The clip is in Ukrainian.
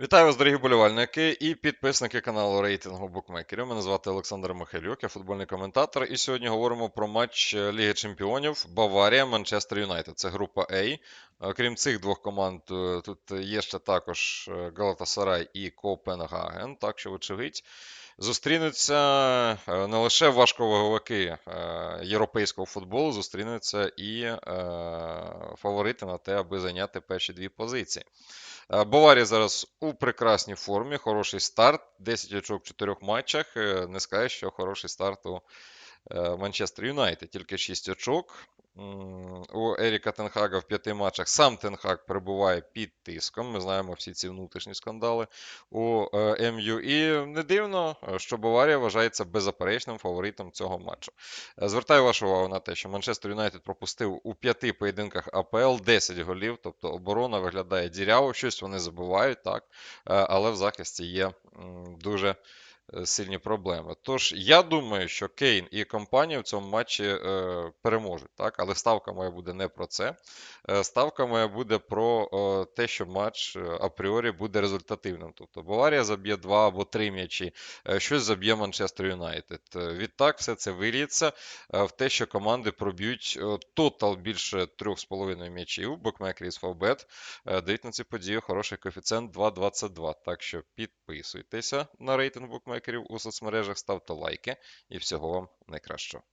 Вітаю вас, дорогі болівальники і підписники каналу рейтингу букмекерів. Мене звати Олександр Михайлюк, я футбольний коментатор. І сьогодні говоримо про матч е, Ліги Чемпіонів Баварія Манчестер Юнайтед. Це група А. Крім цих двох команд, е, тут є ще також е, Галатасарай і Копенгаген. Так що, вочевидь, зустрінуться е, не лише важковаговики е, європейського футболу, зустрінуться і е, фаворити на те, аби зайняти перші дві позиції. Е, Баварія зараз у прекрасній формі, хороший старт. 10 очок в 4 матчах. Е, Не скажеш, що хороший старт у е, Манчестер Юнайтед, тільки 6 очок. У Еріка Тенхага в п'яти матчах сам Тенхаг перебуває під тиском. Ми знаємо всі ці внутрішні скандали у е, МЮ. І не дивно, що Баварія вважається беззаперечним фаворитом цього матчу. Е, Звертаю вашу увагу на те, що Манчестер Юнайтед пропустив у п'яти поєдинках АПЛ 10 голів, тобто оборона виглядає діряво, щось вони забувають, так, е, але в захисті є дуже сильні проблеми. Тож я думаю, що Кейн і компанія в цьому матчі е, переможуть, так, але ставка моя буде не про це. Е, Ставка моя буде про е, те, що матч е, апріорі буде результативним. Тобто Баварія заб'є два або три м'ячі, е, щось заб'є Манчестер Юнайтед. Е, Відтак все це виліється е, в те, що команди проб'ють е, тотал більше 3,5 м'ячів. Букмекері з Фавбет е, дають на ці події хороший коефіцієнт 2,22. Так що підписуйтеся на рейтинг букмекерів у соцмережах, ставте лайки і всього вам найкращого.